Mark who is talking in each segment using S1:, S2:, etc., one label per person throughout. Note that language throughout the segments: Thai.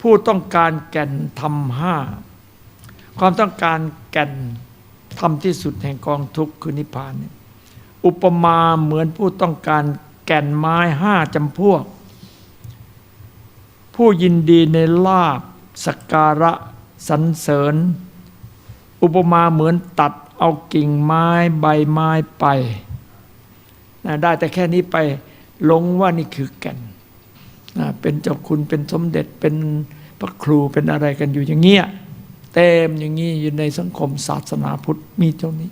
S1: ผู้ต้องการแก่นธรรมห้าความต้องการแก่นธรรมที่สุดแห่งกองทุกข์คือนิพพานเนี่ยอุปมาเหมือนผู้ต้องการแก่นไม้ห้าจำพวก ผู้ยินดีในลาบสักการะสรรเสริญ อุปมาเหมือนตัดเอากิ่งไม้ใบไม้ไปนะได้แต่แค่นี้ไปหลงว่านี่คือแก่น เป็นเจ้าคุณเป็นสมเด็จเป็นพระครูเป็นอะไรกันอยู่อย่างเงี้ยเต็มอย่างนี้อยู่ในสังคมศาสนาพุทธมีตรงนี้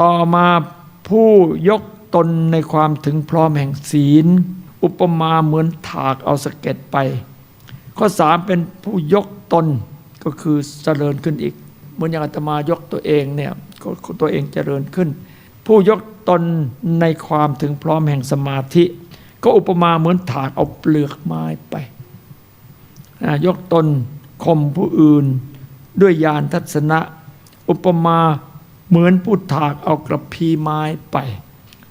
S1: ต่อมาผู้ยกตนในความถึงพร้อมแห่งศีล อุปมาเหมือนถากเอาสะเก็ดไป ข้อสามเป็นผู้ยกตนก็คือเจริญขึ้นอีก เหมือนอย่างอาตมายกตัวเองเนี่ยก็ตัวเองเจริญขึ้น ผู้ยกตนในความถึงพร้อมแห่งสมาธิ ก็อุปมาเหมือนถากเอาเปลือกไม้ไปยกตนข่มผู้อื่นด้วยญาณทัศนะ อุปมาเหมือนผู้ถากเอากระพีไม้ไป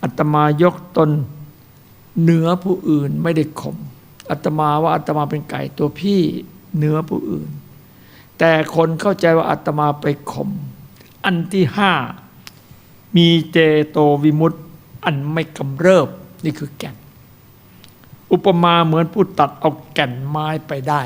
S1: อัตมายกตนเหนือผู้อื่นไม่ได้ข่มอัตมาว่าอัตมาเป็นไก่ตัวพี่เหนือผู้อื่น แต่คนเข้าใจว่าอัตมาไปข่มอันที่ห้ามีเจโตวิมุตติอันไม่กำเริบนี่คือแก่น อุปมาเหมือนผู้ตัดเอาแก่นไม้ไปได้